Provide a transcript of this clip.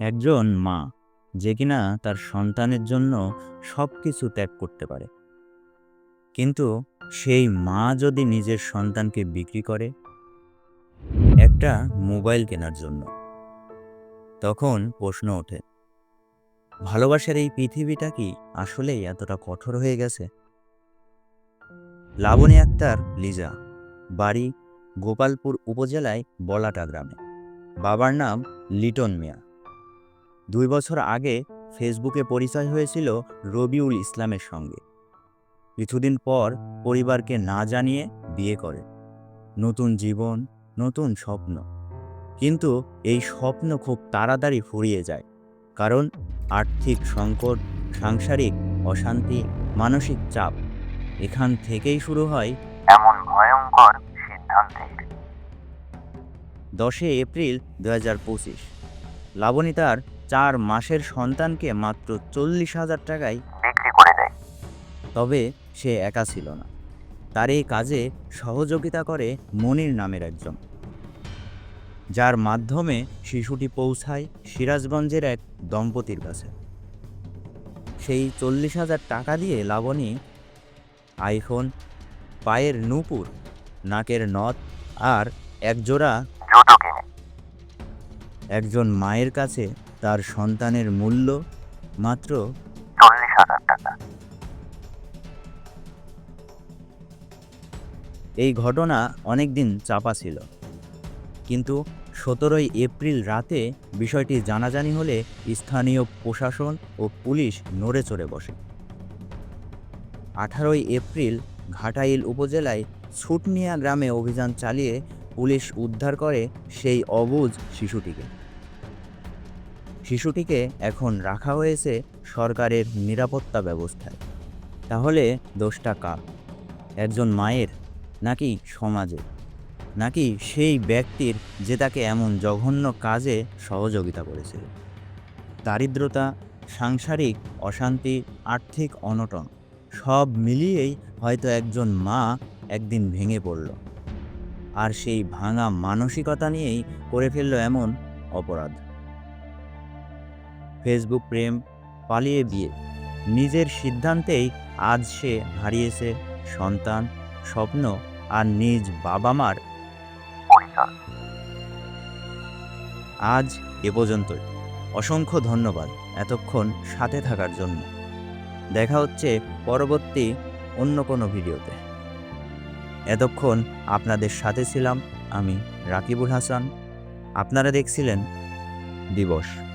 একজন মা যে কিনা তার সন্তানের জন্য সব কিছু ত্যাগ করতে পারে। কিন্তু সেই মা যদি নিজের সন্তানকে বিক্রি করে একটা মোবাইল কেনার জন্য, তখন প্রশ্ন ওঠে, ভালোবাসার এই পৃথিবীটা কি আসলেই এতটা কঠোর হয়ে গেছে? লাবণী আক্তার, লিজা, বাড়ি গোপালপুর উপজেলায় বলাটা গ্রামে। বাবার নাম লিটন মিয়া। দুই বছর আগে ফেসবুকে পরিচয় হয়েছিল রবিউল ইসলামের সঙ্গে। কিছুদিন পর পরিবারকে না জানিয়ে বিয়ে করে। নতুন জীবন, নতুন স্বপ্ন। কিন্তু এই স্বপ্ন খুব তাড়াতাড়ি ফুরিয়ে যায়। কারণ আর্থিক সংকট, সাংসারিক অশান্তি, মানসিক চাপ এখান থেকেই শুরু হয় এমন ভয়ঙ্কর সিদ্ধান্তের দশই এপ্রিল দু হাজার পঁচিশ। লাবণী তার চার মাসের সন্তানকে মাত্র চল্লিশ হাজার টাকায় বিক্রি করে দেয়। তবে সে একা ছিল না। তার এই কাজে সহযোগিতা করে মনির নামের একজন। যার মাধ্যমে শিশুটি পৌঁছায় সিরাজগঞ্জের এক দম্পতির কাছে। সেই চল্লিশ হাজার টাকা দিয়ে লাবণী আইফোন পায়ের নূপুর নাকের নথ আর একজোড়া জুতো একজন মায়ের কাছে তার সন্তানের মূল্য মাত্র চল্লিশ হাজার টাকা। এই ঘটনা অনেক দিন চাপা ছিল। কিন্তু সতেরোই এপ্রিল রাতে বিষয়টি জানাজানি হলে স্থানীয় প্রশাসন ও পুলিশ নড়ে চড়ে বসে। আঠারোই এপ্রিল ঘাটাইল উপজেলায় ছুটনিয়া গ্রামে অভিযান চালিয়ে পুলিশ উদ্ধার করে সেই অবুজ শিশুটিকে। শিশুটিকে এখন রাখা হয়েছে সরকারের নিরাপত্তা ব্যবস্থায়। তাহলে দোষটা কার? একজন মায়ের নাকি সমাজে নাকি সেই ব্যক্তির যে তাকে এমন জঘন্য কাজে সহযোগিতা করেছিল? দারিদ্রতা, সাংসারিক অশান্তি, আর্থিক অনটন সব মিলিয়েই হয়তো একজন মা একদিন ভেঙে পড়ল। আর সেই ভাঙা মানসিকতা নিয়েই করে ফেলল এমন অপরাধ। ফেসবুক প্রেম পালিয়ে বিয়ে। নিজের সিদ্ধান্তেই আজ সে হারিয়েছে সন্তান, স্বপ্ন আর নিজ বাবা মার আজ এ পর্যন্তই। অসংখ্য ধন্যবাদ এতক্ষণ সাথে থাকার জন্য। দেখা হচ্ছে পরবর্তী অন্য কোনো ভিডিওতে। এতক্ষণ আপনাদের সাথে ছিলাম আমি রাকিবুল হাসান। আপনারা দেখছিলেন দিবস।